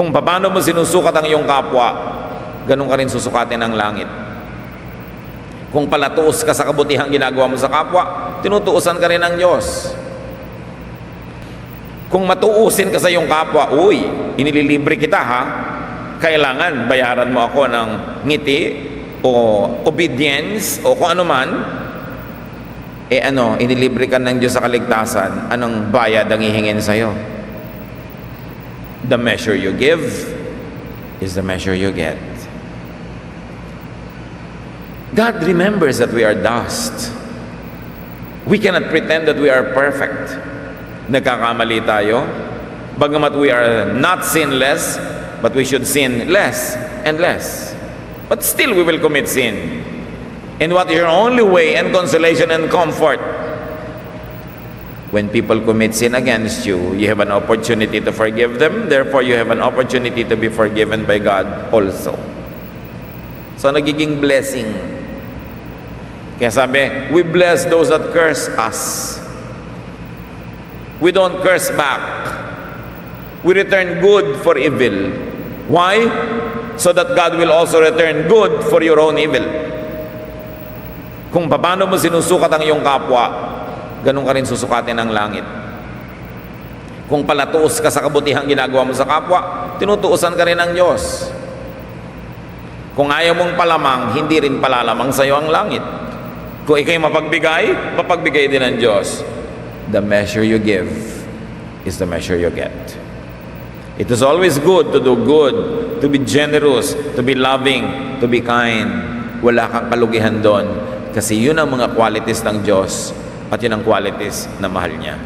Kung paano mo sinusukat ang iyong kapwa, ganun ka rin susukatin ang langit. Kung palatuos ka sa kabutihang ginagawa mo sa kapwa, tinutuusan ka rin ng Diyos. Kung matuusin ka sa iyong kapwa, uy, inililibre kita ha, kailangan bayaran mo ako ng ngiti o obedience o kung ano man, eh ano, inilibre ka ng Diyos sa kaligtasan, anong bayad ang ihingin sa'yo? The measure you give is the measure you get. God remembers that we are dust. We cannot pretend that we are perfect. Nagkakamali tayo. Bagamat we are not sinless, but we should sin less and less. But still we will commit sin. And what is your only way and consolation and comfort? When people commit sin against you, you have an opportunity to forgive them. Therefore, you have an opportunity to be forgiven by God also. So, nagiging blessing. Kaya sabi, we bless those that curse us. We don't curse back. We return good for evil. Why? So that God will also return good for your own evil. Kung paano mo sinusukat ang iyong kapwa, ganun ka rin susukatin ang langit. Kung palatuos ka sa kabutihang ginagawa mo sa kapwa, tinutuusan ka rin ng Diyos. Kung ayaw mong palamang, hindi rin palalamang sa iyo ang langit. Kung ikay mapagbigay, mapagbigay din ng Diyos. The measure you give is the measure you get. It is always good to do good, to be generous, to be loving, to be kind. Wala kang kalugihan doon kasi yun ang mga qualities ng Diyos at yun ang qualities na mahal niya.